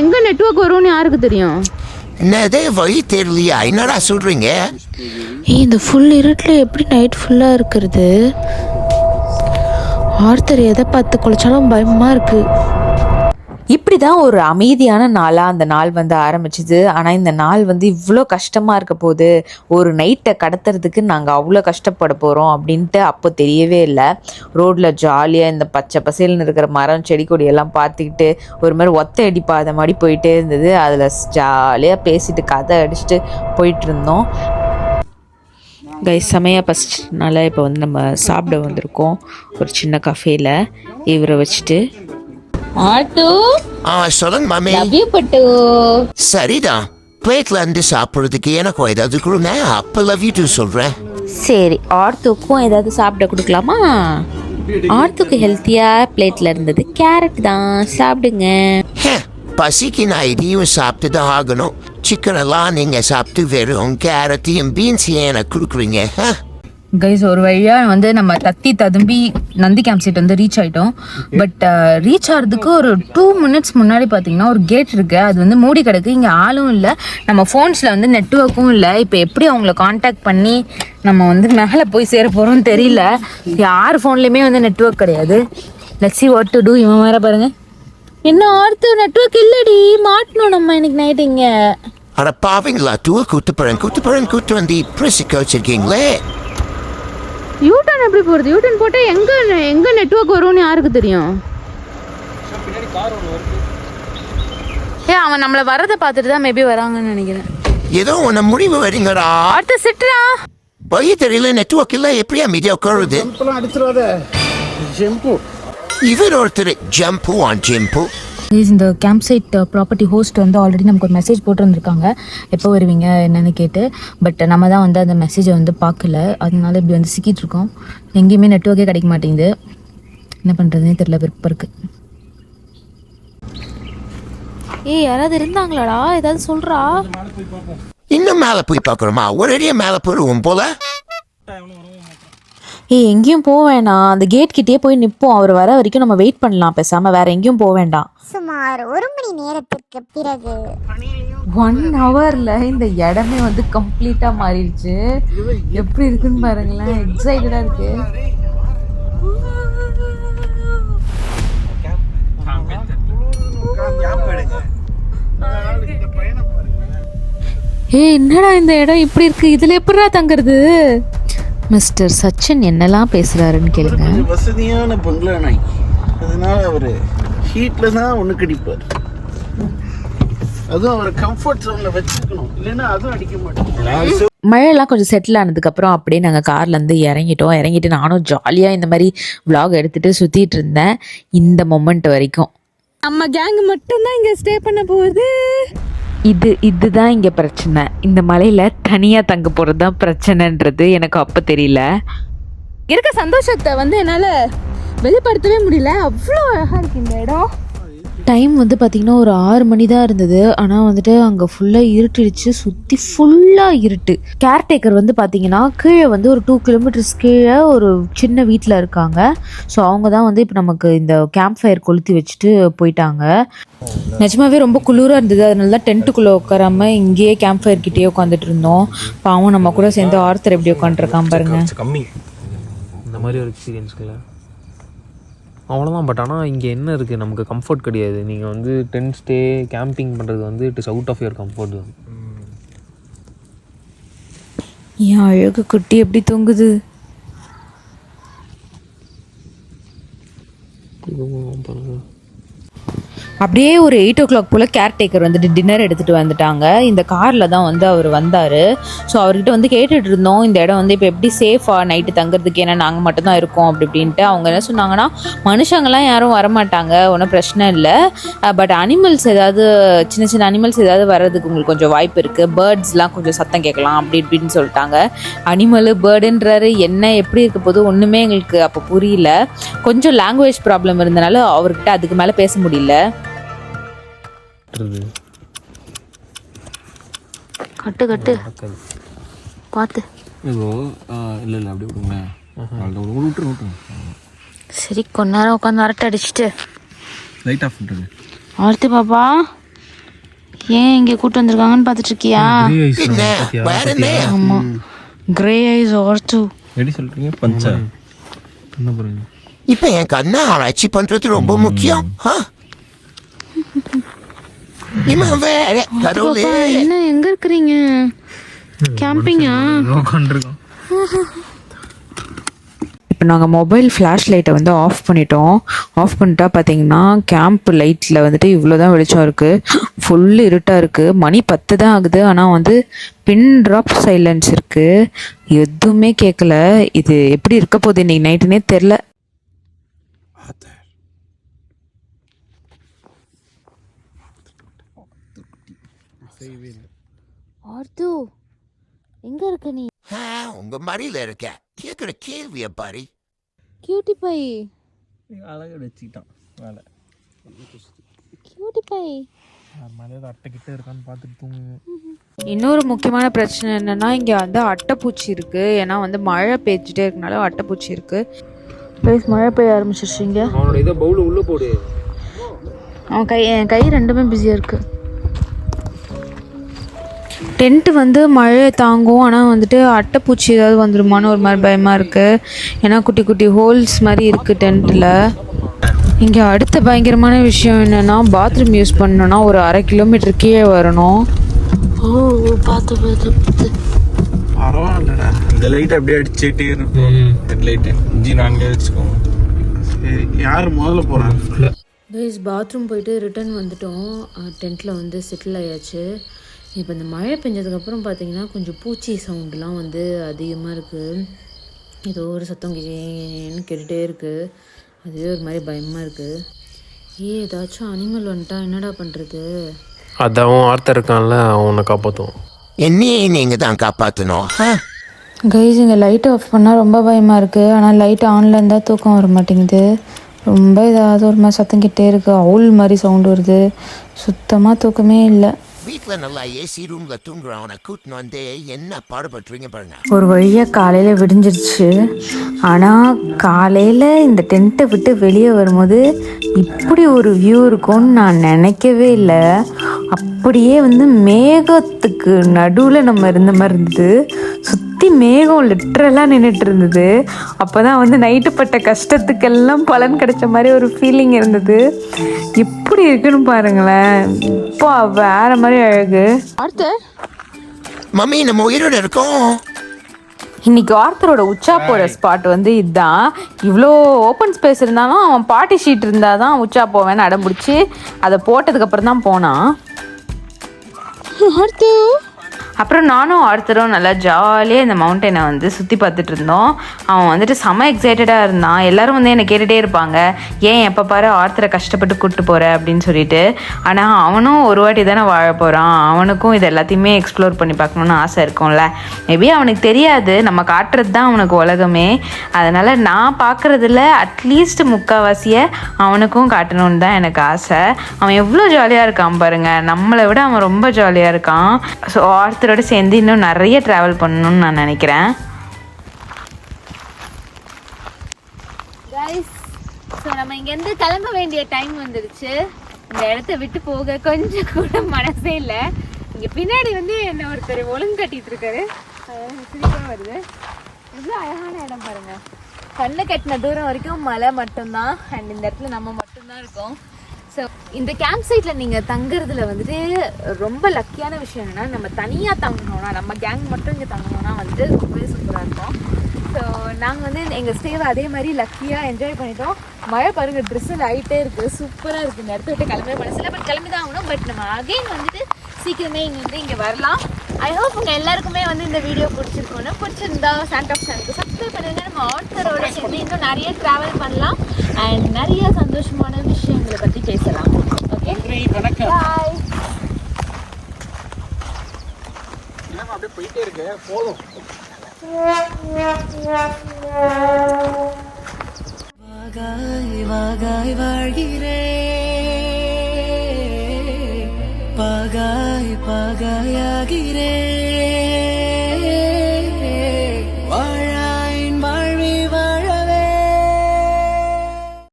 எங்க நெட்வொர்க் வரும்னு யாருக்கு தெரியும்? என்னது வழி தெரியலையா. என்னடா சொல்றீங்க? ஏய் இந்த ஃபுல் இருட்டில் எப்படி நைட் ஃபுல்லாக இருக்கிறது? ஆர்த்தர் எதை பார்த்து குலைச்சாலும் பயமாக இருக்குது இப்படி தான் ஒரு அமைதியான நாளாக அந்த நாள் வந்து ஆரம்பிச்சுது. ஆனால் இந்த நாள் வந்து இவ்வளோ கஷ்டமாக இருக்க போது ஒரு நைட்டை கடத்துறதுக்கு நாங்கள் அவ்வளோ கஷ்டப்பட போகிறோம் அப்படின்ட்டு அப்போ தெரியவே இல்லை. ரோட்டில் ஜாலியாக இந்த பச்சை பசேல்னு இருக்கிற மரம் செடி கொடி எல்லாம் பார்த்துக்கிட்டு ஒரு மாதிரி ஒத்த அடிப்பாத மாதிரி போயிட்டே இருந்தது. அதில் ஜாலியாக பேசிட்டு கதை அடிச்சுட்டு போயிட்டு இருந்தோம். கை செமையாக பசிச்சதுனால இப்போ வந்து நம்ம சாப்பிட வந்திருக்கோம். ஒரு சின்ன கஃபேல இவரை வச்சுட்டு ஆட்டு. ஆ சொல்லுங்க மாமி. லவ் யூ பட்டு. சரிதான் பிளேட்ல இருந்து சாப்பிடுறதுக்கு எனக்கும் ஏதாவது கொடுங்க. அப்ப லவ் யூ டூ சொல்றேன். சரி ஆர்த்துக்கும் ஏதாவது சாப்பிட கொடுக்கலாமா? ஆர்த்துக்கு ஹெல்த்தியாக பிளேட்டில் இருந்தது. கேரட் தான். சாப்பிடுங்க. ஹே, பசிக்கு நான் இதையும் சாப்பிட்டு தான் ஆகணும். சிக்கன் எல்லாம் நீங்க சாப்பிட்டு வெறும் கேரட்டையும் பீன்ஸையும் எனக்கு கொடுக்குறீங்க ஹே? கைஸ் ஒரு வழியா வந்து நம்ம தத்தி ததும்பி நந்தி கேம்ப் சைட் வந்து ரீச் ஆயிட்டோம். பட் ரீச் ஆகிறதுக்கு ஒரு டூ மினிட்ஸ் முன்னாடி பார்த்தீங்கன்னா ஒரு கேட் இருக்கு. அது வந்து மூடி கிடக்கு. இங்கே ஆளும் இல்லை. நம்ம ஃபோன்ஸில் வந்து நெட்ஒர்க்கும் இல்லை. இப்போ எப்படி அவங்கள காண்டாக்ட் பண்ணி நம்ம வந்து மேலே போய் சேர போகிறோம்னு தெரியல. யார் ஃபோன்லேயுமே வந்து நெட்ஒர்க் கிடையாது. லட்சி வாட் டு டூ இவன் வேற பாருங்க. என்ன ஆர்த்து? நெட்ஒர்க் இல்லடி. மாட்டணும் நம்ம இன்னைக்கு நைட் இங்க. அட பாவீங்களா. டூர் கூட்டு போறேன் கூட்டு போறேன் கூட்டு வந்து பிரிசிக்க வச்சிருக்கீங்களே. யூட்டர்ன் எப்படி போகிறது யூட்டர்ன் போட்டால் எங்கே எங்கே நெட்ஒர்க் வரும்னு யாருக்கு தெரியும்? ஏ அவன் நம்மளை வரதை பார்த்துட்டு தான் மேபி வராங்கன்னு நினைக்கிறேன். ஏதோ உன்னை முடிவு வரீங்கடா அடுத்த சிட்டுறா வழி தெரியல நெட்வொர்க் இல்ல எப்படியா மீடியா உட்காருது? அடிச்சிடாத. இவர் ஒருத்தர் ஜம்பு ஆன் ஜெம்பு இந்த கேம்ப் சைட் ப்ராப்பர்ட்டி ஹோஸ்ட் வந்து ஆல்ரெடி நமக்கு ஒரு மெசேஜ் போட்டிருந்துருக்காங்க. எப்போ வருவீங்க என்னன்னு கேட்டு. பட் நம்ம தான் வந்து அந்த மெசேஜை வந்து பார்க்கல. அதனால இப்படி வந்து சிக்கிட்டு இருக்கோம் எங்கேயுமே நெட்ஒர்க்கே கிடைக்க மாட்டேங்குது. என்ன பண்ணுறதுனே தெரியல விருப்பம் இருக்குது ஏய் யாராவது இருந்தாங்களாடா? ஏதாவது சொல்கிறா இன்னும் மேல போய் பார்க்கணுமா? ஒரேடியா மேல போடுவோம் போல. ஏய் எங்கேயும் போக வேணாம் அந்த கேட் கிட்டே போய் நிற்போம் அவர் வர வரைக்கும் நம்ம வெயிட் பண்ணலாம். பேசாமல் வேற எங்கேயும் போக வேண்டாம் சுமார் ஒரு மணி நேரத்திற்கு பிறகு. ஒன் ஹவரில் இந்த இடமே வந்து கம்ப்ளீட்டாக மாறிடுச்சு. எப்படி இருக்குன்னு பாருங்களேன். எக்ஸைட்டடாக இருக்கு. ஏய் என்னடா இந்த இடம் இப்படி இருக்கு? இதுல எப்படிடா தங்குறது? மிஸ்டர் சச்சின் என்னெல்லாம் பேசுறாருன்னு கேளுங்க. வசதியான பங்களா நாய் அதனால அவரு ஹீட்ல தான் ஒண்ணு கடிப்பார். அதுவும் அவரை கம்ஃபர்ட் ஜோன்ல வச்சுக்கணும் இல்லைன்னா அதுவும் அடிக்க மாட்டேன் மழையெல்லாம் கொஞ்சம் செட்டில் ஆனதுக்கப்புறம் அப்படியே நாங்கள் கார்லேருந்து இறங்கிட்டோம். இறங்கிட்டு நானும் ஜாலியாக இந்த மாதிரி vlog எடுத்துகிட்டு சுற்றிட்டு இருந்தேன். இந்த மொமெண்ட் வரைக்கும். நம்ம கேங் மட்டும்தான் இங்கே ஸ்டே பண்ண போகுது. இது இதுதான் இங்கே பிரச்சனை. இந்த மலையில் தனியாக தங்க போகிறது தான் பிரச்சனைன்றது எனக்கு அப்போ தெரியல. இருக்க சந்தோஷத்தை வந்து என்னால் வெளிப்படுத்தவே முடியல. அவ்வளோ அழகாக இருக்கு இந்த இடம். டைம் வந்து பார்த்திங்கன்னா ஒரு ஆறு மணி தான் இருந்தது. ஆனால் வந்துட்டு அங்கே ஃபுல்லாக இருட்டிடுச்சு. சுற்றி ஃபுல்லாக இருட்டு. கேர்டேக்கர் வந்து பார்த்திங்கன்னா கீழே வந்து ஒரு டூ கிலோமீட்டர்ஸ் கீழே ஒரு சின்ன வீட்டில் இருக்காங்க. ஸோ அவங்க தான் வந்து இப்போ நமக்கு இந்த கேம்ப் ஃபயர் கொளுத்தி வச்சுட்டு போயிட்டாங்க. நிஜமாவே ரொம்ப குளிராக இருந்தது. அதனால தான் டென்ட்டுக்குள்ளே உட்காராம இங்கேயே கேம்ப் ஃபயர் கிட்டேயே உட்காந்துட்டு இருந்தோம். பாவம் நம்ம கூட சேர்ந்து ஆர்த்தர் எப்படி உட்காந்துருக்கான் பாருங்க. கொஞ்சம் கம்மி. இந்த மாதிரி ஒரு எக்ஸ்பீரியன்ஸ்க்குள்ள அவ்வளோதான் பட் ஆனால் இங்கே என்ன இருக்குது நமக்கு கம்ஃபர்ட் கிடையாது. நீங்கள் வந்து டென்ட் ஸ்டே கேம்பிங் பண்ணுறது வந்து it is out of your comfort தான் என் அழகு குட்டி எப்படி தொங்குது? இதுவும் பாருங்க. அப்படியே ஒரு எயிட் ஓ கிளாக் போல் கேர்டேக்கர் வந்துட்டு டின்னர் எடுத்துகிட்டு வந்துட்டாங்க. இந்த காரில் தான் வந்து அவர் வந்தார். ஸோ அவர்கிட்ட வந்து கேட்டுட்டு இருந்தோம். இந்த இடம் வந்து இப்போ எப்படி சேஃபாக நைட்டு தங்குறதுக்கு ஏன்னா நாங்கள் மட்டும்தான் இருக்கோம் அப்படி இப்படின்ட்டு. அவங்க என்ன சொன்னாங்கன்னா மனுஷங்கள்லாம் யாரும் வரமாட்டாங்க. ஒன்றும் பிரச்சனை இல்லை. பட் அனிமல்ஸ் ஏதாவது சின்ன சின்ன அனிமல்ஸ் ஏதாவது வர்றதுக்கு உங்களுக்கு கொஞ்சம் வாய்ப்பு இருக்குது பேர்ட்ஸ்லாம் கொஞ்சம் சத்தம் கேட்கலாம். அப்படி இப்படின்னு சொல்லிட்டாங்க. அனிமலு பேர்டுன்றாரு என்ன எப்படி இருக்க போது ஒன்றுமே எங்களுக்கு அப்போ புரியல. கொஞ்சம் லாங்குவேஜ் ப்ராப்ளம் இருந்தனால அவர்கிட்ட அதுக்கு மேலே பேச முடியல. இருக்குது கட்டு கட்டு. பார்த்து. இதோ இல்லை இல்லை அப்படி விடுங்களேன் விட்டுரு விட்டுருங்க சரி கொஞ்ச நேரம் உட்காந்து அரட்டை அடிச்சுட்டு. லைட் ஆஃப் பண்ணுறது ஆர்த்தி பாப்பா ஏன் இங்கே கூட்டு வந்திருக்காங்கன்னு பார்த்துட்டு இருக்கியா என்ன? வேற என்ன? ஆமா. கிரே ஐஸ் ஆர் டூ எப்படி சொல்றீங்க? பஞ்சா. என்ன போகிறீங்க இப்ப என் கண்ணை ஆராய்ச்சி பண்றது ரொம்ப முக்கியம். ஆ? என்ன எங்க இருக்கிறீங்க? கேம்பிங்கா இப்போ நாங்கள் மொபைல் ஃப்ளாஷ் லைட்டை வந்து ஆஃப் பண்ணிட்டோம். ஆஃப் பண்ணிட்டா பார்த்தீங்கன்னா கேம்ப் லைட்டில் வந்துட்டு இவ்வளோ தான் வெளிச்சம் இருக்குது ஃபுல் இருட்டாக இருக்குது மணி பத்து தான் ஆகுது. ஆனால் வந்து பின் ட்ராப் சைலன்ஸ் இருக்குது எதுவுமே கேட்கல இது எப்படி இருக்க போகுது இன்னைக்கு நைட்டுனே தெரில ஆர்த்து எங்க இருக்க நீ? ஆ, உங்க மடியில இருக்க. கேக்குற கேள்விய பாரு. கியூட்டி பை அழகாக வச்சுக்கிட்டான் வேலை. கியூட்டி பை இன்னொரு முக்கியமான பிரச்சனை என்னன்னா இங்கே வந்து அட்டைப்பூச்சி இருக்குது ஏன்னா வந்து மழை பெய்ஞ்சிட்டே இருக்கனால அட்டைப்பூச்சி இருக்குது ப்ளீஸ் மழை பெய்ய ஆரம்பிச்சிருச்சிங்க அவனோட இதை பவுல உள்ளே போடு. அவன் கை என் கை ரெண்டுமே பிஸியாக இருக்கு. டென்ட்டு வந்து மழையை தாங்கும். ஆனால் வந்துட்டு அட்டைப்பூச்சி ஏதாவது வந்துருமான்னு ஒரு மாதிரி பயமாக இருக்குது ஏன்னா குட்டி குட்டி ஹோல்ஸ் மாதிரி இருக்குது டென்ட்டில் இங்கே அடுத்த பயங்கரமான விஷயம் என்னென்னா பாத்ரூம் யூஸ் பண்ணணும்னா ஒரு அரை கிலோமீட்டர் கீழே வரணும். ஓ பார்த்து பார்த்து பார்த்து பரவாயில்லடா. இந்த லைட் அப்படியே அடிச்சுட்டே இருக்கும். Head light. ஜி நான்கே வச்சுக்கோங்க. சரி யார் முதல்ல போறாங்க? கைஸ் பாத்ரூம் போயிட்டு ரிட்டர்ன் வந்துட்டோம். டென்ட்டில் வந்து செட்டில் ஆயாச்சு. இப்போ இந்த மழை பெஞ்சதுக்கப்புறம் பார்த்தீங்கன்னா கொஞ்சம் பூச்சி சவுண்டுலாம் வந்து அதிகமாக இருக்குது ஏதோ ஒரு சத்தம் கேட்டுகிட்டே இருக்குது அதுவே ஒரு மாதிரி பயமாக இருக்குது ஏ ஏதாச்சும் அனிமல் வந்துட்டா என்னடா பண்ணுறது அதான் ஆர்த்தர் இருக்கான்ல அவனை காப்பாற்றுவோம் என்னையே நீங்க தான் காப்பாத்தணும் ஆ? கைஸ் இங்கே லைட் ஆஃப் பண்ணால் ரொம்ப பயமாக இருக்குது ஆனால் லைட் ஆனில் இருந்தால் தூக்கம் வர மாட்டேங்குது. ரொம்ப ஏதாவது ஒரு மாதிரி சத்தம் கிட்டே இருக்குது அவுல் மாதிரி சவுண்டு வருது. சுத்தமாக தூக்கமே இல்லை. வீட்டில் நல்லா ஏசி ரூம்ல தூங்குறவனை கூட்டின்னு வந்து என்ன பாடுபட்டுறீங்க பாருங்க. ஒரு வழியாக காலையில் விடிஞ்சிருச்சு. ஆனால் காலையில் இந்த டென்ட்டை விட்டு வெளியே வரும்போது இப்படி ஒரு வியூ இருக்கும்னு நான் நினைக்கவே இல்லை. அப்படியே வந்து மேகத்துக்கு நடுவில் நம்ம இருந்த மாதிரி இருந்தது. சுற்றி மேகம் லிட்ரலாக நின்றுட்டு இருந்தது. அப்போ தான் வந்து நைட்டு பட்ட கஷ்டத்துக்கெல்லாம் பலன் கிடைச்ச மாதிரி ஒரு ஃபீலிங் இருந்தது. எப்படி இருக்குன்னு பாருங்களேன். இப்போ வேற மாதிரி அழகு. ஆர்த்தர்? மம்மி நம்ம உயிரோட இருக்கோம். இன்னைக்கு ஆர்த்தரோட உச்சா போகிற ஸ்பாட் வந்து இதுதான் இவ்வளோ ஓப்பன் ஸ்பேஸ் இருந்தாலும் அவன் பாட்டி ஷீட் இருந்தால் தான் உச்சா போவேன்னு அடம்பிடிச்சி அதை போட்டதுக்கப்புறம் தான் போனான். আর அப்புறம் நானும் ஆர்த்தரும் நல்லா ஜாலியாக இந்த மவுண்டனை வந்து சுற்றி பார்த்துட்டு இருந்தோம். அவன் வந்துட்டு செம எக்ஸைட்டடாக இருந்தான். எல்லாரும் வந்து என்னை கேட்டுகிட்டே இருப்பாங்க. ஏன் எப்போ பாரு ஆர்த்தரை கஷ்டப்பட்டு கூப்பிட்டு போகிற அப்படின்னு சொல்லிட்டு. ஆனால் அவனும் ஒரு வாட்டி தானே வாழ போகிறான் அவனுக்கும் இது எல்லாத்தையுமே எக்ஸ்ப்ளோர் பண்ணி பார்க்கணுன்னு ஆசை இருக்கும்ல. மேபி அவனுக்கு தெரியாது. நம்ம காட்டுறது தான் அவனுக்கு உலகமே. அதனால் நான் பார்க்குறதுல அட்லீஸ்ட் முக்கால்வாசியை அவனுக்கும் காட்டணும்னு தான் எனக்கு ஆசை. அவன் எவ்வளோ ஜாலியாக இருக்கான் பாருங்கள் நம்மளை விட அவன் ரொம்ப ஜாலியாக இருக்கான். ஸோ ஆர்த்தரோட சேர்ந்து இன்னும் நிறைய ட்ராவல் பண்ணணும்னு நான் நினைக்கிறேன். ஸோ நம்ம இங்கேருந்து கிளம்ப வேண்டிய டைம் வந்துருச்சு. இந்த இடத்த விட்டு போக கொஞ்சம் கூட மனசே இல்லை. இங்கே பின்னாடி வந்து என்ன ஒருத்தர் ஒழுங்கு கட்டிட்டு இருக்காரு. சிரிப்பாக வருது. எவ்வளோ அழகான இடம் பாருங்க. கண்ணு கட்டின தூரம் வரைக்கும் மலை மட்டும்தான். அண்ட் இந்த இடத்துல நம்ம மட்டும்தான் இருக்கோம். ஸோ இந்த கேம்ப் சைட்டில் நீங்கள் தங்குறதுல வந்துட்டு ரொம்ப லக்கியான விஷயம் என்னென்னா நம்ம தனியாக தங்கணும்னா நம்ம கேங் மட்டும் இங்கே தங்கணும்னா வந்து ரொம்பவே சூப்பராக இருக்கும். ஸோ நாங்கள் வந்து எங்கள் ஸ்டேவை அதே மாதிரி லக்கியாக என்ஜாய் பண்ணிட்டோம். மழை பாருங்கள் ட்ரெஸ்ஸில் ஆகிட்டே இருக்குது சூப்பராக இருக்குது இந்த இடத்த விட்டு கிளம்பவே மனசில் பட் கிளம்பி தான் ஆகணும் பட் நம்ம அகைன் வந்துட்டு சீக்கிரமே இங்கே வந்து இங்கே வரலாம். ஐ ஹோப் உங்கள் எல்லாருக்குமே வந்து இந்த வீடியோ பிடிச்சிருக்கோன்னு பிடிச்சிருந்தா சாண்டாப் சேனலுக்கு சப்ஸ்கிரைப் பண்ணுங்க. நம்ம ஆர்த்தரோட சேர்ந்து இன்னும் நிறைய ட்ராவல் பண்ணலாம். அண்ட் நிறைய சந்தோஷமான விஷயங்களை பற்றி பேசலாம். ஓகே வணக்கம். பாய் அப்படியே போயிட்டே இருக்க. போதும். வாகாய் வாகாய் வாழ்கிறே apa